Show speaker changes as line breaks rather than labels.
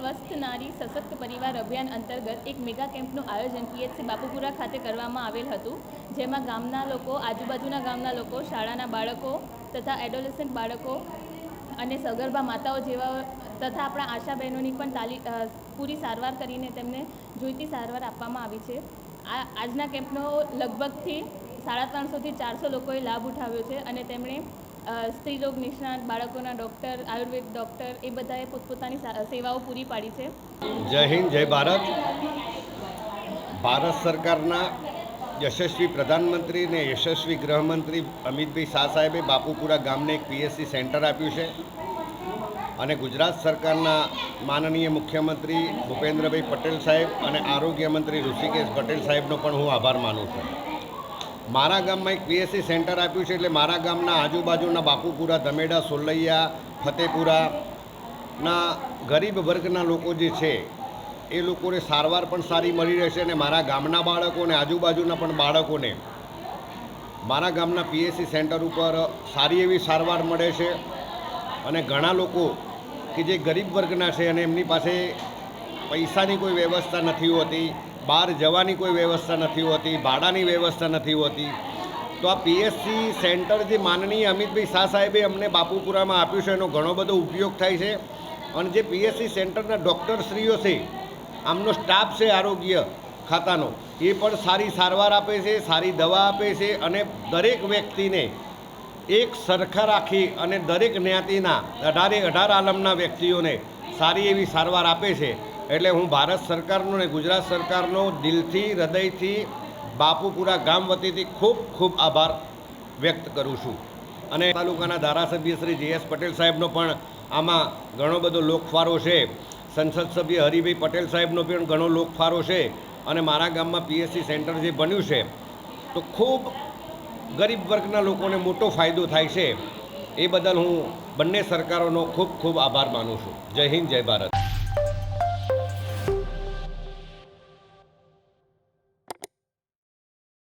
સ્વસ્થ નારી સશક્ત પરિવાર અભિયાન અંતર્ગત એક મેગા કેમ્પનું આયોજન પીએચસી બાપુપુરા ખાતે કરવામાં આવેલ હતું, જેમાં ગામના લોકો, આજુબાજુના ગામના લોકો, શાળાના બાળકો તથા એડોલેસન્ટ બાળકો અને સગર્ભા માતાઓ જેવા તથા આપણા આશા બહેનોની પણ તાલી પૂરી સારવાર કરીને તેમને જોઈતી સારવાર આપવામાં આવી છે. આ, આજના કેમ્પનો લગભગથી સાડા ત્રણસોથી ચારસો લોકોએ લાભ ઉઠાવ્યો છે અને તેમણે સ્ત્રીરોગ નિષ્ણાત બાળકોના ડૉક્ટર, આયુર્વેદ ડૉક્ટર એ બધાએ પોતપોતાની સેવાઓ પૂરી પાડી છે.
જય હિન્દ, જય ભારત. ભારત સરકારના યશસ્વી પ્રધાનમંત્રી ને યશસ્વી ગૃહમંત્રી અમિતભાઈ શાહ સાહેબે બાપુપુરા ગામને એક પીએસસી સેન્ટર આપ્યું છે. અને ગુજરાત સરકારના માનનીય મુખ્યમંત્રી ભૂપેન્દ્રભાઈ પટેલ સાહેબ અને આરોગ્ય મંત્રી ઋષિકેશ પટેલ સાહેબનો પણ હું આભાર માનું છું. મારા ગામમાં એક પીએસસી સેન્ટર આપ્યું છે એટલે મારા ગામના આજુબાજુના બાપુપુરા ધમેડા સોલૈયા, ફતેપુરાના ગરીબ વર્ગના લોકો જે છે, એ લોકોને સારવાર પણ સારી મળી રહેશે અને મારા ગામના બાળકોને આજુબાજુના પણ બાળકોને મારા ગામના પીએસસી સેન્ટર ઉપર સારી એવી સારવાર મળે છે અને ઘણા લોકો કે જે ગરીબ વર્ગના છે અને એમની પાસે પૈસાની કોઈ વ્યવસ્થા નથી હોતી બહાર જવાની કોઈ વ્યવસ્થા નથી હોતી, ભાડાની વ્યવસ્થા નથી હોતી. તો આ પીએસસી સેન્ટર જે માનનીય અમિતભાઈ શાહ સાહેબે અમને બાપુપુરામાં આપ્યું છે, એનો ઘણો બધો ઉપયોગ થાય છે. અને જે પીએસસી સેન્ટરના ડૉક્ટરશ્રીઓ છે, આમનો સ્ટાફ છે આરોગ્ય ખાતાનો, એ પણ સારી સારવાર આપે છે, સારી દવા આપે છે અને દરેક વ્યક્તિને એક સરખા રાખી અને દરેક જ્ઞાતિના અઢારે અઢાર આલમના વ્યક્તિઓને સારી એવી સારવાર આપે છે. એટલે હું ભારત સરકારનો ને ગુજરાત સરકારનો દિલથી, હૃદયથી, બાપુપુરા ગામ વતીથી ખૂબ ખૂબ આભાર વ્યક્ત કરું છું. અને તાલુકાના ધારાસભ્ય શ્રી જે પટેલ સાહેબનો પણ આમાં ઘણો બધો લોકફારો છે. સંસદ સભ્ય હરિભાઈ પટેલ સાહેબનો પણ ઘણો લોકફારો છે. અને મારા ગામમાં પીએસસી સેન્ટર જે બન્યું છે, તો ખૂબ ગરીબ વર્ગના લોકોને મોટો ફાયદો થાય છે. એ બદલ હું બંને સરકારોનો ખૂબ ખૂબ આભાર માનું છું. જય હિન્દ, જય ભારત.